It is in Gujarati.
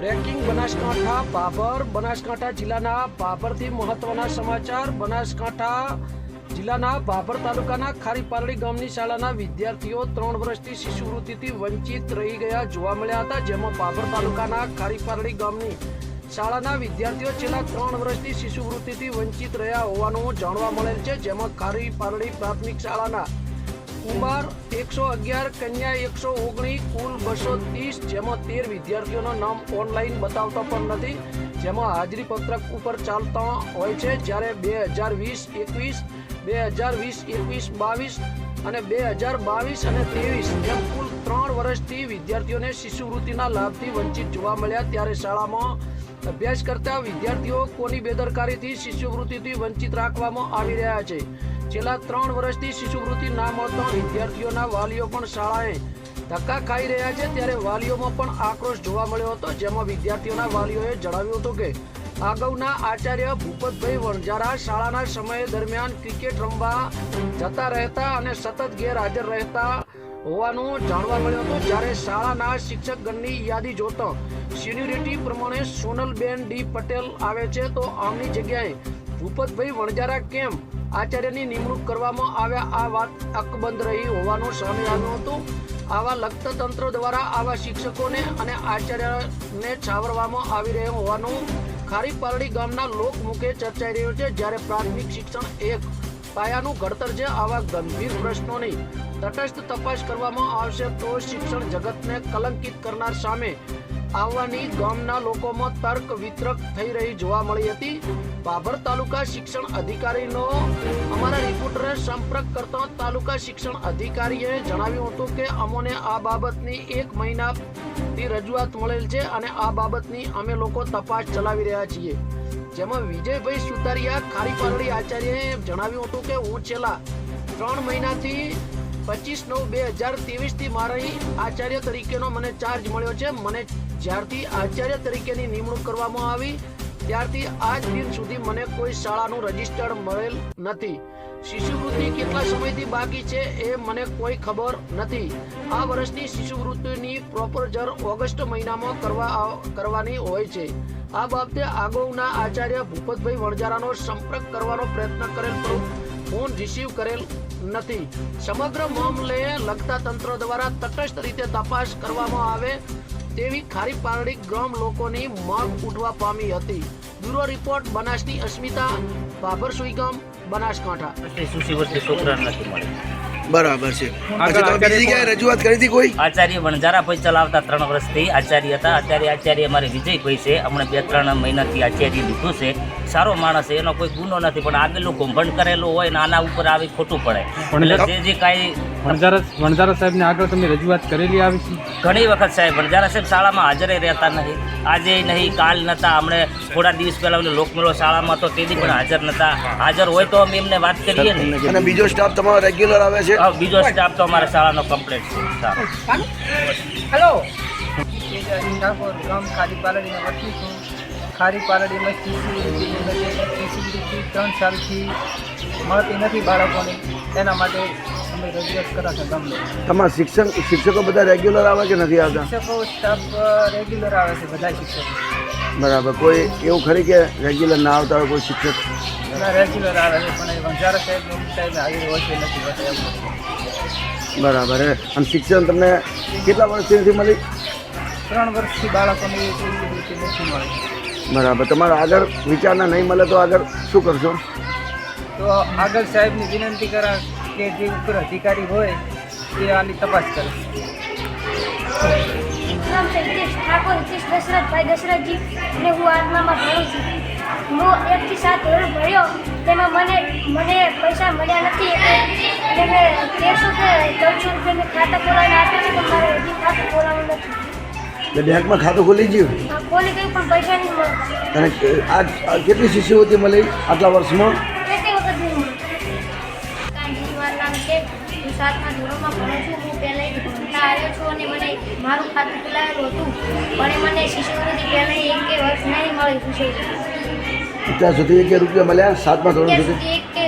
બ્રેકિંગ બનાસકાંઠા બાબર બનાસકાંઠા જિલ્લાના પાભરથી મહત્વના સમાચાર. બનાસકાંઠા જિલ્લાના બાબર તાલુકાના ખારીપાલડી ગામની શાળાના વિદ્યાર્થીઓ ત્રણ વર્ષથી શિષ્યવૃત્તિથી વંચિત રહી ગયા જોવા મળ્યા હતા, જેમાં બાબર તાલુકાના ખારીપાલડી ગામની શાળાના વિદ્યાર્થીઓ છેલ્લા ત્રણ વર્ષથી શિષ્યવૃત્તિથી વંચિત રહ્યા હોવાનું જાણવા મળેલ છે, જેમાં ખારીપાલડી પ્રાથમિક શાળાના કુમાર એકસો અગિયાર, કન્યા એકસો ઓગણીસ બસો ત્રીસ જેમાં તેર વિદ્યાર્થીઓનું નામ ઓનલાઈન બતાવતા પણ નથી. જેમાં હાજરી પત્રક ઉપર ચાલતા હોય છે. જ્યારે બે હજાર વીસ, એકવીસ, બે હજાર વીસ, એકવીસ, બાવીસ અને બે હજાર બાવીસ અને ત્રેવીસ એમ કુલ ત્રણ વર્ષથી વિદ્યાર્થીઓને શિષ્યવૃત્તિના લાભથી વંચિત જોવા મળ્યા. ત્યારે શાળામાં અભ્યાસ કરતા વિદ્યાર્થીઓ કોની બેદરકારીથી શિષ્યવૃત્તિથી વંચિત રાખવામાં આવી રહ્યા છે? છેલ્લા ત્રણ વર્ષથી શિષ્યવૃત્તિ ના મળતા વિદ્યાર્થીઓના વાલીઓ પણ શાળાએ ધક્કા ખાઈ રહ્યા છે. ત્યારે વાલીઓમાં પણ આક્રોશ જોવા મળ્યો હતો. જેમાં વિદ્યાર્થીઓના વાલીઓએ જણાવ્યું હતું કે અગાઉના આચાર્ય ભૂપતભાઈ વણજારા શાળાના સમય દરમિયાન ક્રિકેટ રમવા જતા રહેતા અને સતત ગેરહાજર રહેતા હોવાનું જાણવા મળ્યું હતું. જ્યારે શાળાના શિક્ષકગણની યાદી જોતા સિન્યુરિટી પ્રમાણે સોનલબેન ડી પટેલ આવે છે. તો આમની જગ્યાએ ભૂપતભાઈ વણજારા કેમ આચાર્યની નિમણૂક કરવામાં આવ્યા. આ વાત અકબંધ રહી હોવાનું સામે આવ્યું હતું. આવા લખત તંત્ર દ્વારા આવા શિક્ષકોને અને આચાર્યને છાવરવામાં આવી રહ્યું હોવાનું ખારીપારડી ગામના ગામના લોકમુખે ચર્ચાઈ રહ્યું છે. જ્યારે પ્રાથમિક શિક્ષણ એક પાયાનું ઘડતર છે આવા ગંભીર પ્રશ્નોની તટસ્થ તપાસ કરવામાં આવશે તો શિક્ષણ જગતને કલંકિત કરનાર સામે આવવાની ગામના લોકોમાં તર્ક વિતરક થઈ રહી જોવા મળી હતી. બાબર તાલુકા શિક્ષણ અધિકારીનો અમારા રિપોર્ટરને સંપર્ક કરતા તાલુકા શિક્ષણ અધિકારીએ જણાવ્યું હતું કે અમોને આ બાબતની એક મહિનાથી રજૂઆત મળેલ છે અને આ બાબતની અમે લોકો તપાસ ચલાવી રહ્યા છીએ. જેમાં વિજયભાઈ સુતારિયા ખારીપાલડી આચાર્યએ જણાવ્યું હતું કે હું છેલ્લા ત્રણ મહિનાથી પચીસ નવ બે હજાર ત્રેવીસથી મારી આચાર્ય તરીકેનો મને ચાર્જ મળ્યો છે. મને જ્યારથી આચાર્ય તરીકેની નિમણૂક કરવામાં આવી, ત્યારથી આજ દિન સુધી મને કોઈ શાળાનું રજિસ્ટર મળેલ નથી. શિષ્યવૃત્તિ કેટલા સમયથી બાકી છે એ મને કોઈ ખબર નથી. આ વર્ષની શિષ્યવૃત્તિની પ્રોપોઝર ઓગસ્ટ મહિનામાં કરવા કરવાની હોય છે. આ બાબતે આગળના આચાર્ય ભૂપતભાઈ વણજારાનો સંપર્ક કરવાનો પ્રયત્ન કરેલ પરંતુ ફોન રિસીવ કરેલ નથી. સમગ્ર મામલે લગતા તંત્ર દ્વારા તટસ્થ રીતે તપાસ કરવામાં આવે તેવી ખારી પારડી ગ્રામ લોકોની માંગ ઉઠવા પામી હતી. બ્યુરો રિપોર્ટ, બનાસની અસ્મિતા, બાબર સુઈગામ, બનાસકાંઠા. શિષ્યવૃત્તિ છોકરાને નથી મળી? બરાબર છે. પછી તમે બીજી ક્યાંય રજૂઆત કરી હતી કોઈ? આચાર્ય વણજારા ભાઈ ચલાવતા ત્રણ વર્ષથી આચાર્ય હતા. અત્યારે આચાર્ય અમારે વિજયભાઈ છે. હમણાં બે ત્રણ મહિનાથી આચાર્ય લીધું છે. સારો માણસ છે. એનો કોઈ ગુનો નથી પણ આગેલું કૌભાંડ કરેલું હોય ને આના ઉપર આવી ખોટું પડે. પણ એટલે જે જે કાંઈ વણજારા વણઝારા સાહેબને આગળ તમે રજૂઆત કરેલી આવી છે? ઘણી વખત સાહેબ વણજારા સાહેબ શાળામાં હાજરે રહેતા નહીં. આજે નહીં કાલ નતા હમણે થોડા દિવસ પહેલા અમને લોકમેળો શાળામાં તો તેથી પણ હાજર નતા હાજર હોય તો અમે એમને વાત કરીએ ને. અને બીજો સ્ટાફ તમારો રેગ્યુલર આવે છે? હા, બીજો સ્ટાફ તો અમારા શાળાનો કમ્પ્લેટ છે. હેલો ખારી પાલડીનો વતની છું. ખારી પાલડીમાં સીસીટીવી ત્રણ સાલથી મળતી નથી બાળકોને. એના માટે અમે રજૂઆત કરા છે ગમે તમારા શિક્ષક શિક્ષકો બધા રેગ્યુલર આવે કે નથી આવતા? શિક્ષકો સ્ટાફ રેગ્યુલર આવે છે બધા શિક્ષકો. બરાબર. કોઈ એવું ખરી કે રેગ્યુલર ના આવતા હોય કોઈ શિક્ષક? રેગ્યુલર આવે છે પણ એ વંજારા સાહેબ સાહેબ હાજર હોય છે નથી હોતા એવું બરાબર હે. અને શિક્ષણ તમને કેટલા વર્ષથી નથી મળી? ત્રણ વર્ષથી બાળકોને નથી મળી. બરાબર. તમારા આગળ વિચારના નહીં મળે તો આગળ શું કરશો? તો આગળ સાહેબની વિનંતી કરા કે જે ઉપર અધિકારી હોય એ આની તપાસ કરે. ઠાકોર દશરથભાઈ દશરથજી અને હું આત્મામાં ભણું છું. હું એકથી સાત ધોરણ ભણ્યો તેમાં મને મને પૈસા મળ્યા નથી. એટલે મેં તેરસો કે ચૌદસો રૂપિયા મેં ખાતા ખોલાવીને આપ્યા છે પણ મારે હજી ખાતું ખોલાવવું નથી. બેંકમાં ખાતું ખોલી ગયું? ખોલી ગયું પણ પૈસા નહીં મળે આજ આ કેટલી શિષ્યવૃત્તિ મળી આટલા વર્ષમાં? કેટલી વખત નહીં મળે છે હું સાતમા ધોરણમાં ભણું છું હું પહેલાં ભણતા આવ્યો છું અને મને મારું ખાતું ખોલાવેલું હતું. પણ મને શિષ્યવૃત્તિ પહેલાં એક વર્ષ નહીં મળી શિષ્યવૃત્તિ અત્યાર સુધી એક રૂપિયા મળ્યા સાતમા ધોરણ સુધી.